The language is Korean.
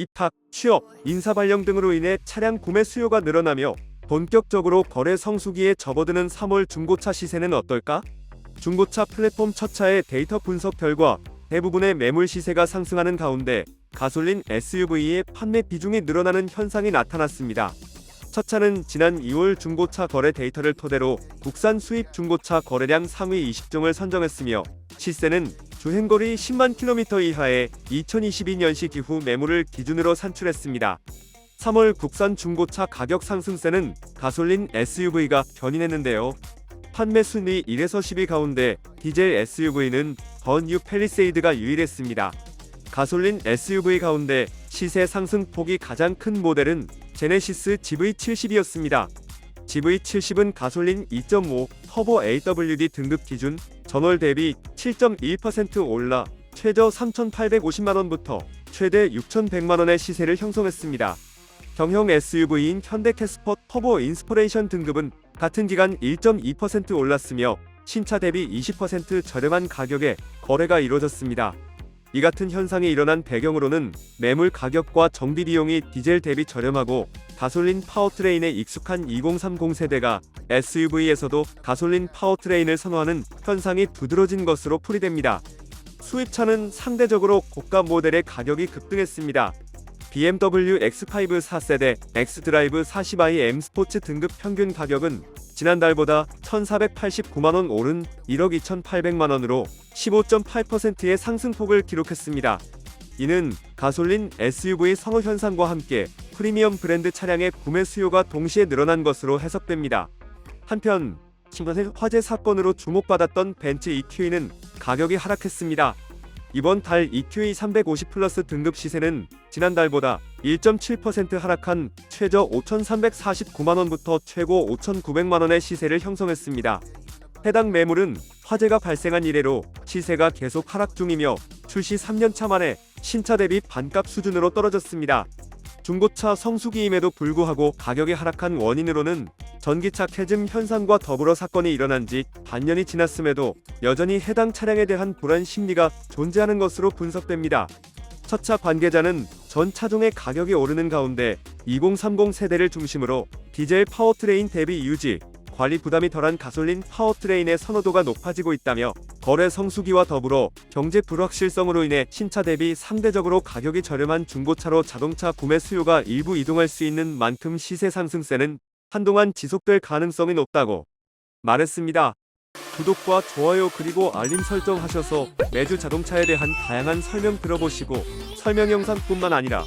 입학, 취업, 인사 발령 등으로 인해 차량 구매 수요가 늘어나며 본격적으로 거래 성수기에 접어드는 3월 중고차 시세는 어떨까? 중고차 플랫폼 첫 차의 데이터 분석 결과 대부분의 매물 시세가 상승하는 가운데 가솔린 SUV의 판매 비중이 늘어나는 현상이 나타났습니다. 첫 차는 지난 2월 중고차 거래 데이터를 토대로 국산 수입 중고차 거래량 상위 20종을 선정했으며 시세는 주행거리 10만 킬로미터 이하의 2022년식 이후 매물을 기준으로 산출했습니다. 3월 국산 중고차 가격 상승세는 가솔린 SUV가 견인했는데요. 판매 순위 1에서 10위 가운데 디젤 SUV는 번유 펠리세이드가 유일했습니다. 가솔린 SUV 가운데 시세 상승폭이 가장 큰 모델은 제네시스 GV70이었습니다. GV70은 가솔린 2.5 터보 AWD 등급 기준 전월 대비 7.1% 올라 최저 3,850만원부터 최대 6,100만원의 시세를 형성했습니다. 경형 SUV인 현대 캐스퍼 터보 인스퍼레이션 등급은 같은 기간 1.2% 올랐으며 신차 대비 20% 저렴한 가격에 거래가 이루어졌습니다. 이 같은 현상이 일어난 배경으로는 매물 가격과 정비 비용이 디젤 대비 저렴하고 가솔린 파워트레인에 익숙한 2030 세대가 SUV에서도 가솔린 파워트레인을 선호하는 현상이 두드러진 것으로 풀이됩니다. 수입차는 상대적으로 고가 모델의 가격이 급등했습니다. BMW X5 4세대, X드라이브 40i M 스포츠 등급 평균 가격은 지난달보다 1,489만원 오른 1억 2,800만원으로 15.8%의 상승폭을 기록했습니다. 이는 가솔린 SUV 선호 현상과 함께 프리미엄 브랜드 차량의 구매 수요가 동시에 늘어난 것으로 해석됩니다. 한편 최근 화재 사건으로 주목받았던 벤츠 EQE는 가격이 하락했습니다. 이번 달 EQE 350 플러스 등급 시세는 지난달보다 1.7% 하락한 최저 5,349만원부터 최고 5,900만원의 시세를 형성했습니다. 해당 매물은 화재가 발생한 이래로 시세가 계속 하락 중이며 출시 3년차 만에 신차 대비 반값 수준으로 떨어졌습니다. 중고차 성수기임에도 불구하고 가격이 하락한 원인으로는 전기차 캐즘 현상과 더불어 사건이 일어난 지 반년이 지났음에도 여전히 해당 차량에 대한 불안 심리가 존재하는 것으로 분석됩니다. 첫차 관계자는 전 차종의 가격이 오르는 가운데 2030 세대를 중심으로 디젤 파워트레인 대비 유지, 관리 부담이 덜한 가솔린 파워트레인의 선호도가 높아지고 있다며 거래 성수기와 더불어 경제 불확실성으로 인해 신차 대비 상대적으로 가격이 저렴한 중고차로 자동차 구매 수요가 일부 이동할 수 있는 만큼 시세 상승세는 한동안 지속될 가능성이 높다고 말했습니다. 구독과 좋아요 그리고 알림 설정 하셔서 매주 자동차에 대한 다양한 설명 들어보시고 설명 영상뿐만 아니라